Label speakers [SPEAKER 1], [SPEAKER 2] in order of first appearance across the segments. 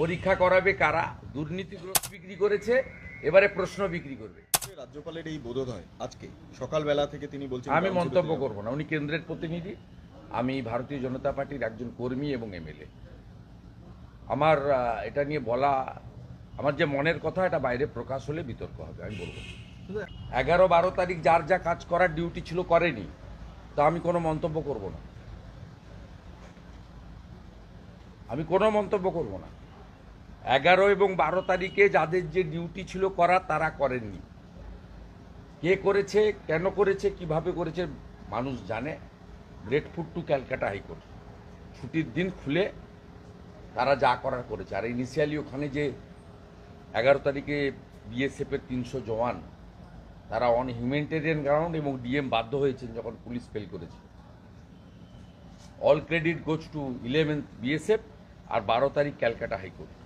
[SPEAKER 1] পরীক্ষা করাবে কারা? দুর্নীতিগ্রস্ত বিক্রি করেছে এবারে প্রশ্ন বিক্রি করবে।
[SPEAKER 2] রাজ্যপালের এই বোধোদয় আজকে সকালবেলা থেকে তিনি বলছেন
[SPEAKER 1] আমি মন্তব্য করব না উনি কেন্দ্রের প্রতিনিধি আমি ভারতীয় জনতা পার্টির একজন কর্মী এবং এমএলএ। আমার এটা নিয়ে বলা আমার যে মনের কথা এটা বাইরে প্রকাশ হলে বিতর্ক হবে আমি বলব। এগারো বারো তারিখ যার যা কাজ করার ডিউটি ছিল করেনি তা আমি কোনো মন্তব্য করব না। আমি কোনো মন্তব্য করব না। এগারো এবং বারো তারিখে যাদের যে ডিউটি ছিল করা, তারা করেননি। কে করেছে, কেন করেছে, কীভাবে করেছে, মানুষ জানে। Grateful to Calcutta high court. ছুটির দিন খুলে তারা যা করার করেছে। আর ইনিশিয়ালি ওখানে যে এগারো তারিখে বিএসএফের তিনশো জওয়ান, তারা অন হিউম্যানিটেরিয়ান গ্রাউন্ড এবং ডিএম বাধ্য হয়েছেন যখন পুলিশ ফেল করেছে। All credit goes to eleventh BSF আর বারো তারিখ ক্যালকাটা হাইকোর্ট।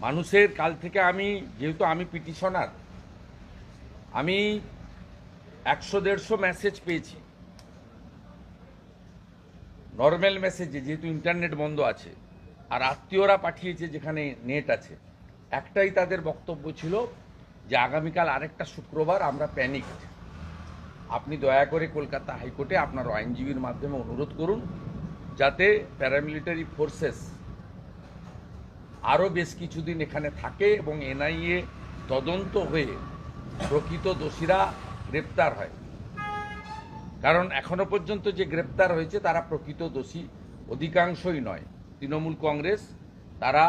[SPEAKER 1] মানুষের কাল থেকে আমি, যেহেতু আমি পিটিশনার, আমি একশো দেড়শো মেসেজ পেয়েছি। নর্মাল মেসেজে যেহেতু ইন্টারনেট বন্ধ আছে, আর আত্মীয়রা পাঠিয়েছে যেখানে নেট আছে, একটাই তাদের বক্তব্য ছিল যে আগামীকাল আরেকটা শুক্রবার আমরা প্যানিক আপনি দয়া করে কলকাতা হাইকোর্টে আপনার আইনজীবীর মাধ্যমে অনুরোধ করুন, যাতে প্যারামিলিটারি ফোর্সেস আরও বেশ কিছুদিন এখানে থাকে এবং এনআইএ তদন্ত হয়ে প্রকৃত দোষীরা গ্রেপ্তার হয়। কারণ এখনও পর্যন্ত যে গ্রেপ্তার হয়েছে, তারা প্রকৃত দোষী অধিকাংশই নয়। তৃণমূল কংগ্রেস, তারা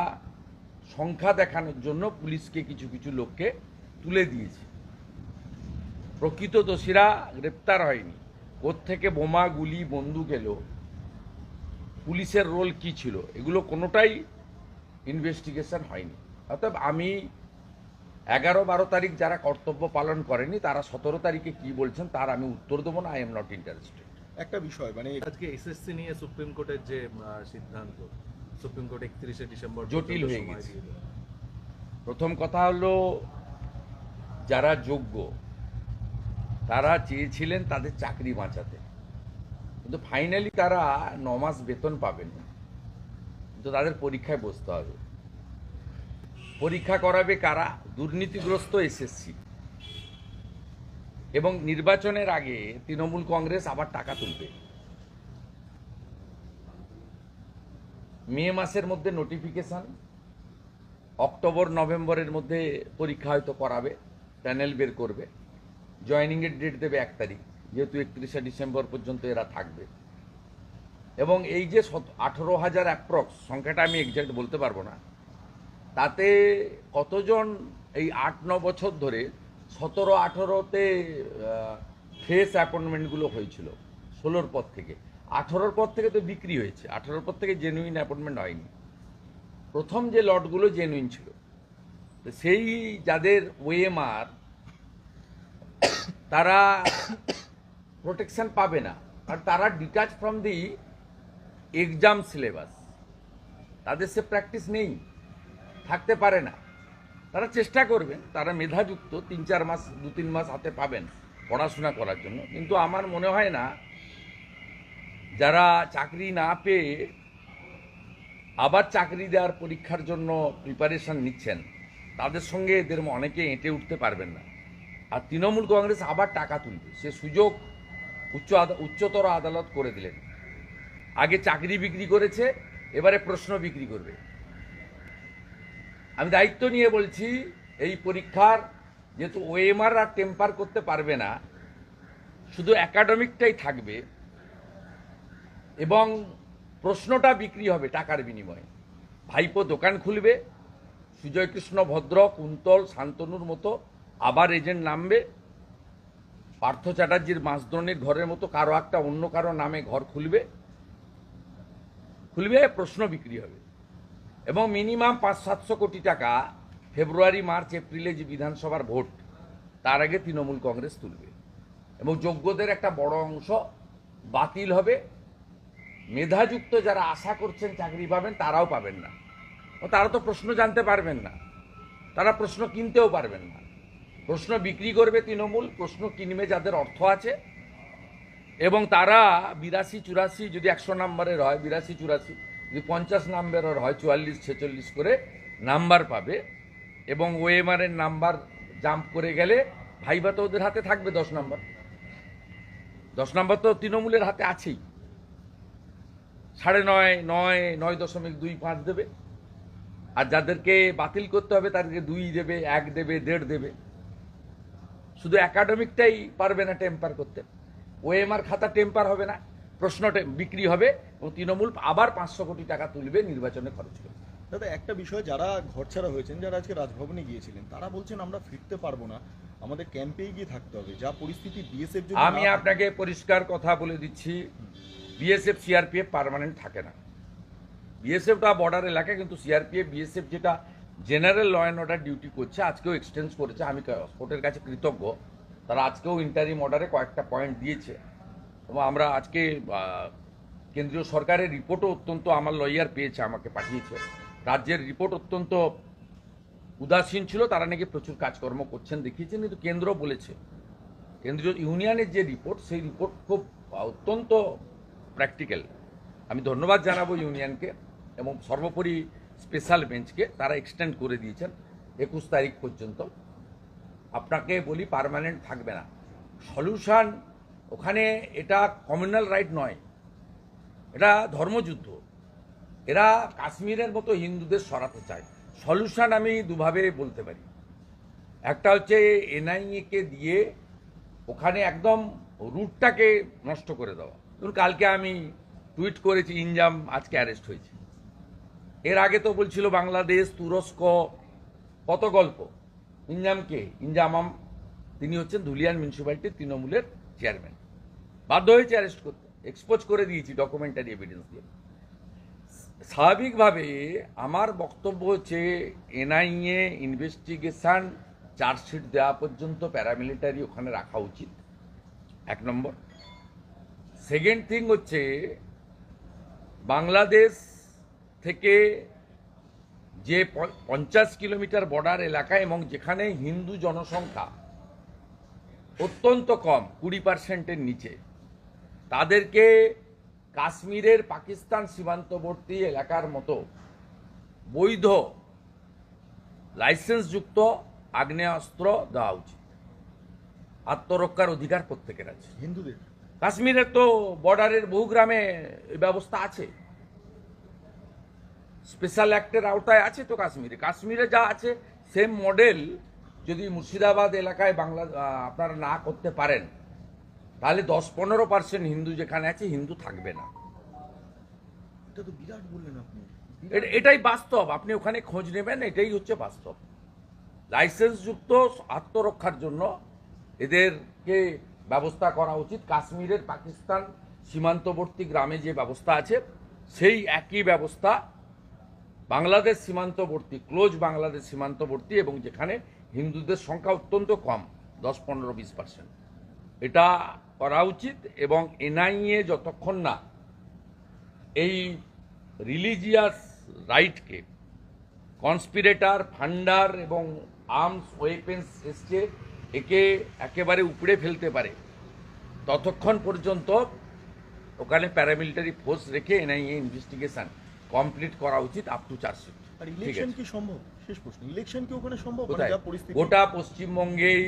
[SPEAKER 1] সংখ্যা দেখানোর জন্য পুলিশকে কিছু কিছু লোককে তুলে দিয়েছে। প্রকৃত দোষীরা গ্রেপ্তার হয়নি। থেকে বোমা, গুলি, বন্দুক এলো, পুলিশের রোল কি ছিল, এগুলো কোনোটাই ইনভেস্টিগেশন হয়নি। অর্থাৎ আমি এগারো বারো তারিখ যারা কর্তব্য পালন করেনি তারা সতেরো তারিখে কি বলছেন তার আমি উত্তর দেবো না আই এম নট ইন্টারেস্টেড
[SPEAKER 2] একটা বিষয় মানে
[SPEAKER 3] আজকে এসএসসি নিয়ে সুপ্রিম কোর্টের যে সিদ্ধান্ত সুপ্রিম কোর্ট একত্রিশে ডিসেম্বর
[SPEAKER 1] জটিল হয়ে গেছে। প্রথম কথা হলো যারা যোগ্য তারা চেয়েছিলেন তাদের চাকরি বাঁচাতে। কিন্তু ফাইনালি তারা ন মাস বেতন পাবেন কিন্তু তাদের পরীক্ষায় বসতে হবে। পরীক্ষা করাবে কারা? দুর্নীতিগ্রস্ত এসএসসি এবং নির্বাচনের আগে তৃণমূল কংগ্রেস আবার টাকা তুলবে। মে মাসের মধ্যে নোটিফিকেশন অক্টোবর, নভেম্বরের মধ্যে পরীক্ষা হয়তো করাবে প্যানেল বের করবে। জয়নিংয়ের ডেট দেবে এক তারিখ, যেহেতু একত্রিশে ডিসেম্বর পর্যন্ত এরা থাকবে। এবং এই যে আঠেরো হাজার অ্যাপ্রক্স সংখ্যাটা আমি এক্সাক্ট বলতে পারব না, তাতে কতজন এই আট, ন বছর ধরে সতেরো, আঠেরোতে ফ্রেশ অ্যাপয়েন্টমেন্টগুলো হয়েছিল, ষোলোর পর থেকে। আঠেরোর পর থেকে তো বিক্রি হয়েছে, আঠেরোর পর থেকে জেনুইন অ্যাপয়েন্টমেন্ট হয়নি। প্রথম যে লটগুলো জেনুইন ছিল সেই যাদের ওএমআর, তারা প্রোটেকশন পাবে না, আর তারা detach from the exam syllabus তাদের সে প্র্যাকটিস নেই, থাকতে পারে না। তারা চেষ্টা করবেন তারা মেধাযুক্ত, তিন চার মাস, দু তিন মাস হাতে পাবেন পড়াশোনা করার জন্য। কিন্তু আমার মনে হয় না, যারা চাকরি না পেয়ে আবার চাকরি দেওয়ার পরীক্ষার জন্য প্রিপারেশন নিচ্ছেন, তাদের সঙ্গে এদের অনেকে এঁটে উঠতে পারবেন না। আর তৃণমূল কংগ্রেস আবার টাকা তুলবে। সে সুযোগ উচ্চ উচ্চতর আদালত করে দিলেন। আগে চাকরি বিক্রি করেছে, এবারে প্রশ্ন বিক্রি করবে। আমি দায়িত্ব নিয়ে বলছি, এই পরীক্ষার যেহেতু ওএমআর আর টেম্পার করতে পারবে না, শুধু একাডেমিকটাই থাকবে এবং প্রশ্নটা বিক্রি হবে টাকার বিনিময়ে। ভাইপো দোকান খুলবে সুজয় কৃষ্ণ ভদ্র কুন্তল, শান্তনুর মতো আবার এজেন্ট নামবে। পার্থ চ্যাটার্জির মাসদ্রণের ঘরের মতো কারও একটা অন্য কারও নামে ঘর খুলবে। খুলবে প্রশ্ন বিক্রি হবে। এবং মিনিমাম পাঁচ সাতশো কোটি টাকা ফেব্রুয়ারি, মার্চ, এপ্রিলে যে বিধানসভার ভোট, তার আগে তৃণমূল কংগ্রেস তুলবে। এবং যোগ্যদের একটা বড় অংশ বাতিল হবে। মেধাযুক্ত যারা আশা করছেন চাকরি পাবেন, তারাও পাবেন না। ও তারা তো প্রশ্ন জানতে পারবেন না। তারা প্রশ্ন কিনতেও পারবেন না। প্রশ্ন বিক্রি করবে তৃণমূল, প্রশ্ন কিনবে যাদের অর্থ আছে। এবং তারা বিরাশি চুরাশি যদি একশো নম্বরের হয়, বিরাশি চুরাশি, যদি পঞ্চাশ নাম্বারের হয়, চুয়াল্লিশ, ছেচল্লিশ করে নাম্বার পাবে এবং ওএমআর এর নাম্বার জাম্প করে গেলে ভাইবা তো ওদের হাতে থাকবে দশ নাম্বার। দশ নাম্বার তো তৃণমূলের হাতে আছেই। সাড়ে নয় নয় নয় দশমিক দুই পাঁচ দেবে। আর যাদেরকে বাতিল করতে হবে, তাদেরকে দুই দেবে, এক দেবে, দেড় দেবে। শুধু একাডেমিকটাই পারবে না টেম্পার করতে। ওএমআর খাতা টেম্পার হবে না প্রশ্ন বিক্রি হবে এবং তৃণমূল আবার পাঁচশো কোটি টাকা তুলবে নির্বাচনে খরচ করবে।
[SPEAKER 2] দাদা একটা বিষয় যারা ঘরছাড়া হয়েছেন যারা আজকে রাজভবনে গিয়েছিলেন তারা বলছেন আমরা ফিরতে পারব না আমাদের ক্যাম্পেই গিয়ে থাকতে হবে যা পরিস্থিতি বিএসএফ
[SPEAKER 1] আমি আপনাকে পরিষ্কার কথা বলে দিচ্ছি বিএসএফ সিআরপিএফ পার্মানেন্ট থাকে না। বিএসএফটা বর্ডার এলাকা কিন্তু সিআরপিএফ বিএসএফ যেটা general law and order duty করছে আজকেও এক্সটেন্স করেছে আমি কোর্টের কাছে কৃতজ্ঞ। তারা আজকেও ইন্টারিম অর্ডারে কয়েকটা পয়েন্ট দিয়েছে। এবং আমরা আজকে কেন্দ্রীয় সরকারের রিপোর্টও অত্যন্ত আমার লয়ার পেয়েছে, আমাকে পাঠিয়েছে। রাজ্যের রিপোর্ট অত্যন্ত উদাসীন ছিল, তারা নাকি প্রচুর কাজকর্ম করছেন দেখিয়েছেন, কিন্তু কেন্দ্র বলেছে। কেন্দ্রীয় ইউনিয়নের যে রিপোর্ট সেই রিপোর্ট খুব অত্যন্ত প্র্যাকটিক্যাল আমি ধন্যবাদ জানাব ইউনিয়নকে, এবং সর্বোপরি স্পেশাল বেঞ্চকে তারা এক্সটেন্ড করে দিয়েছেন, একুশ তারিখ পর্যন্ত। আপনাকে বলি পার্মানেন্ট থাকবে না। সলিউশান ওখানে এটা কমিউনাল রাইট নয়। এটা ধর্মযুদ্ধ। এরা কাশ্মীরের মতো হিন্দুদের সরাতে চায়। সলিউশান আমি দুভাবে বলতে পারি। একটা হচ্ছে এনআইএকে দিয়ে ওখানে একদম রুটটাকে নষ্ট করে দেওয়া। ধরুন কালকে আমি টুইট করেছি, ইনজাম, আজকে অ্যারেস্ট হয়েছে। এর আগে তো বলছিল বাংলাদেশ, তুরস্ক, কত গল্প। ইনজাম কে? ইনজামাম তিনি হচ্ছেন ধুলিয়ান মিউনিসিপ্যালিটির তৃণমূলের চেয়ারম্যান। বাধ্য হয়েছে অ্যারেস্ট করতে এক্সপোজ করে দিয়েছি ডকুমেন্টারি এভিডেন্স দিয়ে। স্বাভাবিকভাবে আমার বক্তব্য হচ্ছে, এনআইএ ইনভেস্টিগেশন চার্জশিট দেওয়া পর্যন্ত প্যারামিলিটারি ওখানে রাখা উচিত। এক নম্বর। সেকেন্ড থিং হচ্ছে, বাংলাদেশ থেকে যে পঞ্চাশ কিলোমিটার বর্ডার এলাকা এবং যেখানে হিন্দু জনসংখ্যা অত্যন্ত কম কুড়ি পার্সেন্টের নিচে। তাদেরকে কাশ্মীরের পাকিস্তান সীমান্তবর্তী এলাকার মতো বৈধ লাইসেন্সযুক্ত আগ্নেয়াস্ত্র দেওয়া উচিত। আত্মরক্ষার অধিকার প্রত্যেকের আছে।
[SPEAKER 2] হিন্দুদের?
[SPEAKER 1] কাশ্মীরের তো বর্ডারের বহু গ্রামে এই ব্যবস্থা আছে। স্পেশাল অ্যাক্টের আওতায় আছে তো কাশ্মীরে। কাশ্মীরে যা আছে সেম মডেল যদি মুর্শিদাবাদ এলাকায় বাংলা আপনারা না করতে পারেন তাহলে দশ পনেরো পার্সেন্ট হিন্দু যেখানে আছে হিন্দু থাকবে না।
[SPEAKER 2] এটা তো বিরাট বললেন আপনি।
[SPEAKER 1] এটাই বাস্তব। আপনি ওখানে খোঁজ নেবেন এটাই হচ্ছে বাস্তব। লাইসেন্সযুক্ত আত্মরক্ষার জন্য এদেরকে ব্যবস্থা করা উচিত। কাশ্মীরের পাকিস্তান সীমান্তবর্তী গ্রামে যে ব্যবস্থা আছে সেই একই ব্যবস্থা বাংলাদেশ সীমান্তবর্তী ক্লোজ বাংলাদেশ সীমান্তবর্তী এবং যেখানে হিন্দুদের সংখ্যা অত্যন্ত কম, দশ, পনেরো, বিশ পার্সেন্ট এটা করা উচিত এবং এনআইএ যতক্ষণ না এই রিলিজিয়াস রাইটকে কনস্পিরেটার ফান্ডার এবং আর্মস ওয়েপেন্স এসছে একে একেবারে উপড়ে ফেলতে পারে, ততক্ষণ পর্যন্ত ওখানে প্যারামিলিটারি ফোর্স রেখে এনআইএ ইনভেস্টিগেশন কমপ্লিট করা উচিত আপ টু চার্জশিট
[SPEAKER 2] আর ইলেকশন কি সম্ভব? শেষ প্রশ্ন। ইলেকশন কি ওখানে সম্ভব? মানে যা পরিস্থিতি।
[SPEAKER 1] গোটা পশ্চিমবঙ্গেই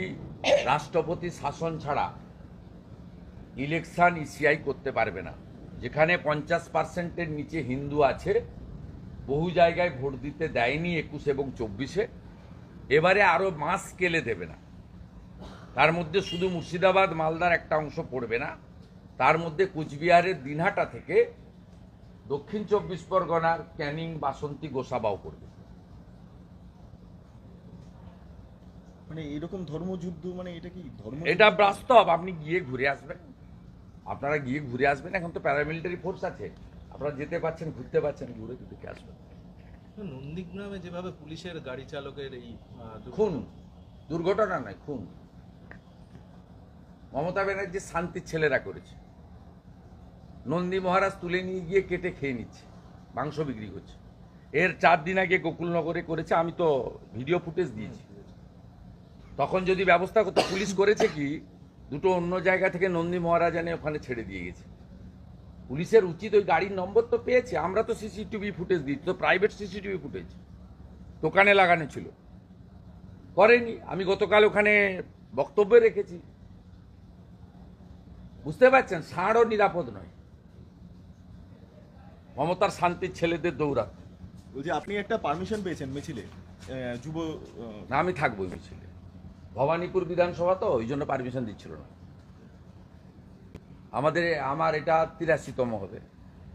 [SPEAKER 1] রাষ্ট্রপতি শাসন ছাড়া ইলেকশন ইসিআই করতে পারবে না। যেখানে পঞ্চাশ পার্সেন্টের নিচে হিন্দু আছে বহু জায়গায় ভোট দিতে দেয়নি একুশ এবং চব্বিশে। এবারে আরও মাস কেলে দেবে না। তার মধ্যে শুধু মুর্শিদাবাদ মালদার একটা অংশ পড়বে না। তার মধ্যে কুচবিহারের দিনহাটা থেকে দক্ষিণ চব্বিশ পরগনার ক্যানিং বাসন্তী গোসাবাও করবে।
[SPEAKER 2] মানে এরকম ধর্মযুদ্ধ মানে এটা কি ধর্ম
[SPEAKER 1] এটা বাস্তব আপনি গিয়ে ঘুরে আসবেন। আপনারা গিয়ে ঘুরে আসবেন এখন তো প্যারামিলিটারি ফোর্স আছে। আপনারা যেতে পারছেন ঘুরতে পারছেন ঘুরে দেখে আসবেন।
[SPEAKER 3] নন্দীগ্রামে যেভাবে পুলিশের গাড়ি চালকের এই
[SPEAKER 1] খুন দুর্ঘটনা নয় খুন। মমতা ব্যানার্জি শান্তির ছেলেরা করেছে। নন্দী মহারাজ তুলে নিয়ে গিয়ে কেটে খেয়ে নিচ্ছে, মাংস বিক্রি করছে। এর চার দিন আগে গোকুলনগরে করেছে, আমি তো ভিডিও ফুটেজ দিয়েছি। তখন যদি ব্যবস্থা করতে, পুলিশ করেছে কি, দুটো অন্য জায়গা থেকে নন্দী মহারাজ এনে ওখানে ছেড়ে দিয়ে গেছে। পুলিশের উচিত ওই গাড়ির নম্বর তো পেয়েছে, আমরা তো সিসিটিভি ফুটেজ দিই, তো প্রাইভেট সিসিটিভি ফুটেজ, দোকানে লাগানো ছিল। করেনি, আমি গতকাল ওখানে বক্তব্য রেখেছি। বুঝতে পারছেন, ষাঁড়ও নিরাপদ নয়। মমতার শান্তির ছেলেদের দৌড়াত
[SPEAKER 2] বলছি আপনি একটা পারমিশন পেয়েছেন মিছিলে যুব
[SPEAKER 1] না আমি থাকব ওই মিছিলে। ভবানীপুর বিধানসভা তো ওই জন্য পারমিশন দিচ্ছিল না। আমাদের আমার এটা তিরাশিতম হবে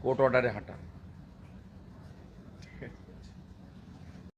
[SPEAKER 1] কোর্ট অর্ডারে হাঁটা।